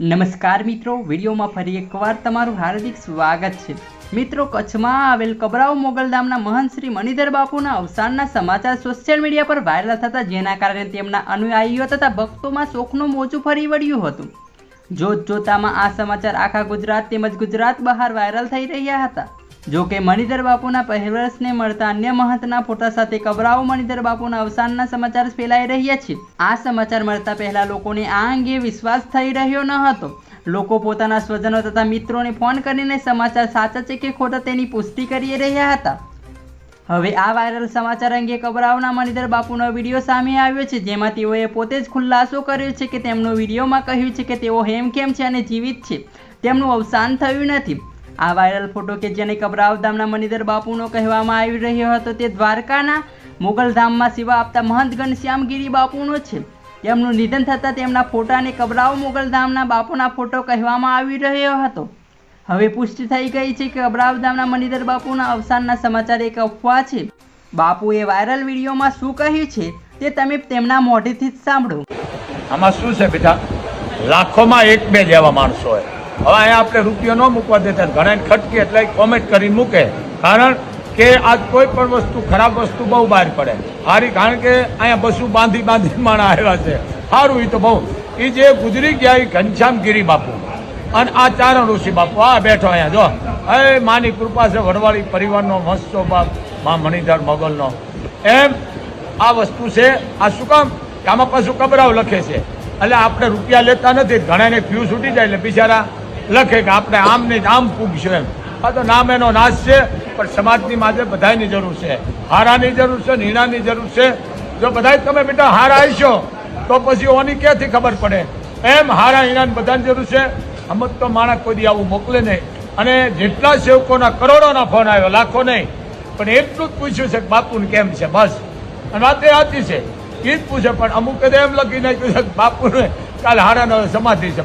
નમસ્કાર મિત્રો, વિડીયોમાં ફરી એકવાર તમારું હાર્દિક સ્વાગત છે. મિત્રો, કચ્છમાં આવેલ કબરાવ મોગલધામના મહંત શ્રી મણિધર બાપુના અવસાનના સમાચાર સોશિયલ મીડિયા પર વાયરલ થતા જેના કારણે તેમના અનુયાયીઓ તથા ભક્તોમાં શોકનું મોજું ફરી વળ્યું હતું. જોત જોતામાં આ સમાચાર આખા ગુજરાત તેમજ ગુજરાત બહાર વાયરલ થઈ રહ્યા હતા. જો કે મણિધર બાપુના પહેરવેશને મળતા અન્ય મહંતના ફોટા સાથે કબરાઓ મણિધર બાપુના અવસાનના સમાચાર ફેલાઈ રહ્યા છે. આ સમાચાર મળતા પહેલા લોકોને આ અંગે વિશ્વાસ થઈ રહ્યો ન હતો. લોકો પોતાના સ્વજનો તથા મિત્રોને ફોન કરીને સમાચાર સાચા છે કે ખોટા તેની પુષ્ટિ કરી રહ્યા હતા. હવે આ વાયરલ સમાચાર અંગે કબરાવના મણિધર બાપુનો વીડિયો સામે આવ્યો છે, જેમાં તેઓએ પોતે જ ખુલાસો કર્યો છે કે તેમનું વિડીયોમાં કહ્યું છે કે તેઓ હેમખેમ છે અને જીવિત છે. તેમનું અવસાન થયું નથી. આ વાયરલ ફોટો કે જેને કબરાવધામના મણિધર બાપુનો કહેવામાં આવી રહ્યો હતો તે દ્વારકાના મોગલધામમાં સેવા આપતા મહંત ઘનશ્યામગીરી બાપુનો છે. તેમનું નિધન થતાં તેમના ફોટાને કબરાવ મોગલધામના બાપુના ફોટો કહેવામાં આવી રહ્યો હતો. હવે પુષ્ટિ થઈ ગઈ છે કે અબરાવધામના મણિધર બાપુના અવસાનના સમાચાર એક અફવા છે. બાપુએ વાયરલ વિડીયોમાં શું કહ્યું છે તે તમે તેમના મોઢેથી જ સાંભળો. આમાં શું છે બેટા? લાખોમાં એક બે જેવા માણસો હોય. હવે અહીંયા આપણે રૂપિયો ન મૂકવા દેતા ઘણા ખટકે એટલે કોમેન્ટ કરીને મૂકે. કારણ કે આજ કોઈ પણ વસ્તુ, ખરાબ વસ્તુ બહુ બહાર પડે. સારી કારણ કે અહીંયા બસું બાંધી બાંધી માણા આવ્યા છે. સારું એ તો બહુ. એ જે ગુજરી ગયા એ ઘનશ્યામગીરી બાપુ. અને આ ચારણ ઋષિ બાપુ, આ બેઠો અહીંયા, જો. એ માની કૃપા છે, વડવાળી પરિવારનો મસ્તો બાપ, મા મણિધર મોગલનો. એમ આ વસ્તુ છે. આ શું કામ? કે આમાં પાછું કબરાવ લખે છે. એટલે આપણે રૂપિયા લેતા નથી, ઘણાને ફ્યુ છૂટી જાય, એટલે બિચારા લખે કે આપણે આમ ને આમ પૂગશું એમ. આ તો નામ એનો નાશ છે, પણ સમાજની માટે બધાની જરૂર છે. હારાની જરૂર છે, નીણાની જરૂર છે. જો બધા તમે બેટા હારા આવીશો તો પછી ઓની ક્યાંથી ખબર પડે? એમ હારા હીણાની બધાની જરૂર છે. અમુક તો માણસ કોઈ આવું મોકલે નહીં. અને જેટલા સેવકોના કરોડોના ફોન આવ્યો, લાખો નહીં. પણ એટલું જ પૂછ્યું છે કે બાપુને કેમ છે? બસ. અને વાત એ સાચી છે. એ જ પૂછે, પણ અમુક એમ લખી નાખ્યું છે બાપુને કાલે હારાનો સમાધિ છે.